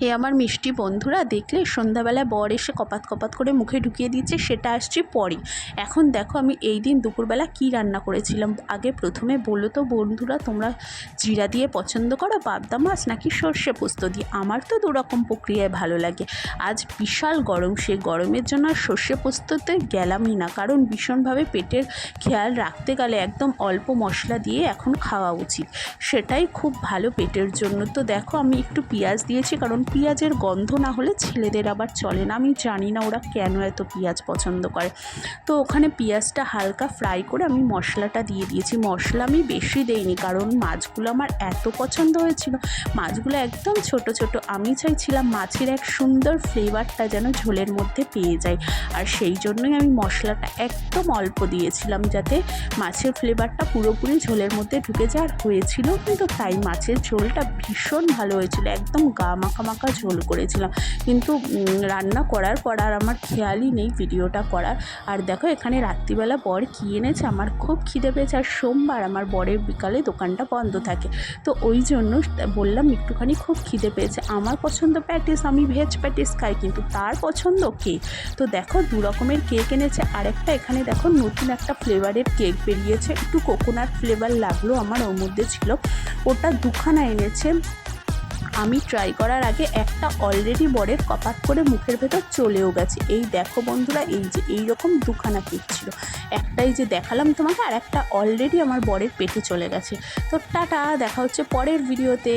হে আমার মিষ্টি বন্ধুরা, দেখলে সন্ধ্যাবেলা বর এসে কপাত কপাত করে মুখে ঢুকিয়ে দিচ্ছে, সেটা আসছে পরে এখন দেখো আমি এই দিন দুপুরবেলা কি রান্না করেছিলাম। আগে প্রথমে বলো তো বন্ধুরা, তোমরা জিরা দিয়ে পছন্দ করো পাবদা মাছ নাকি সর্ষে পোস্ত দিয়ে? আমার তো দুরকম প্রক্রিয়ায় ভালো লাগে। আজ বিশাল গরম, সে গরমের জন্য আর সর্ষে পোস্ততে গেলামই না, কারণ ভীষণভাবে পেটের খেয়াল রাখতে গেলে একদম অল্প মশলা দিয়ে এখন খাওয়া উচিত। সেটাই খুব ভালো পেটের জন্য। তো দেখো আমি একটু পেঁয়াজ দিয়েছি, কারণ পেঁয়াজের গন্ধ না হলে ছেলেদের আবার চলে না। আমি জানি না ওরা কেন এত পেঁয়াজ পছন্দ করে। তো ওখানে পেঁয়াজটা হালকা ফ্রাই করে আমি মশলাটা দিয়ে দিয়েছি। মশলা আমি বেশি দেইনি, কারণ মাছগুলো আমার এত পছন্দ হয়েছিল। মাছগুলো একদম ছোট ছোট। আমি চাইছিলাম মাছের এক সুন্দর ফ্লেভারটা যেন ঝোলের মধ্যে পেয়ে যায়। আর সেই জন্যই আমি মশলাটা একদম অল্প দিয়েছিলাম যাতে মাছের ফ্লেভারটা পুরোপুরি ঝোলের মধ্যে ঢুকে যাওয়ার হয়েছিল কিন্তু তাই মাছের ঝোলটা ভীষণ ভালো হয়েছিল। একদম গা মাখা মাখা ঝোল করেছিলাম। কিন্তু রান্না করার পর আর আমার খেয়ালই নেই ভিডিওটা করার। আর দেখো, এখানে রাত্রিবেলা বর কী এনেছে, আমার খুব খিদে পেয়েছে। আর সোমবার আমার বরের বিকালে দোকানটা বন্ধ থাকে। তো ওই জন্য বললাম, একটুখানি খুব খিদে পেয়েছে। আমার পছন্দ প্যাটিস, আমি ভেজ প্যাটিস খাই, কিন্তু তার পছন্দ কেক তো দেখো, দু রকমের কেক এনেছে। আরেকটা এখানে দেখো, নতুন একটা ফ্লেভারের কেক বেরিয়েছে। একটু কোকোনাট ফ্লেভার লাগল আমার ওর মধ্যে ছিল। ওটা দুখানা এনেছে। আমি ট্রাই করার আগে একটা অলরেডি বরের কপাত করে মুখের ভেতর চলেও গেছে। এই দেখো বন্ধুরা, এই যে এই রকম দুখানা কেক ছিল। একটাই যে দেখালাম তোমাকে, আর একটা অলরেডি আমার বরের পেটে চলে গেছে। তো টাটা, দেখা হচ্ছে পরের ভিডিওতে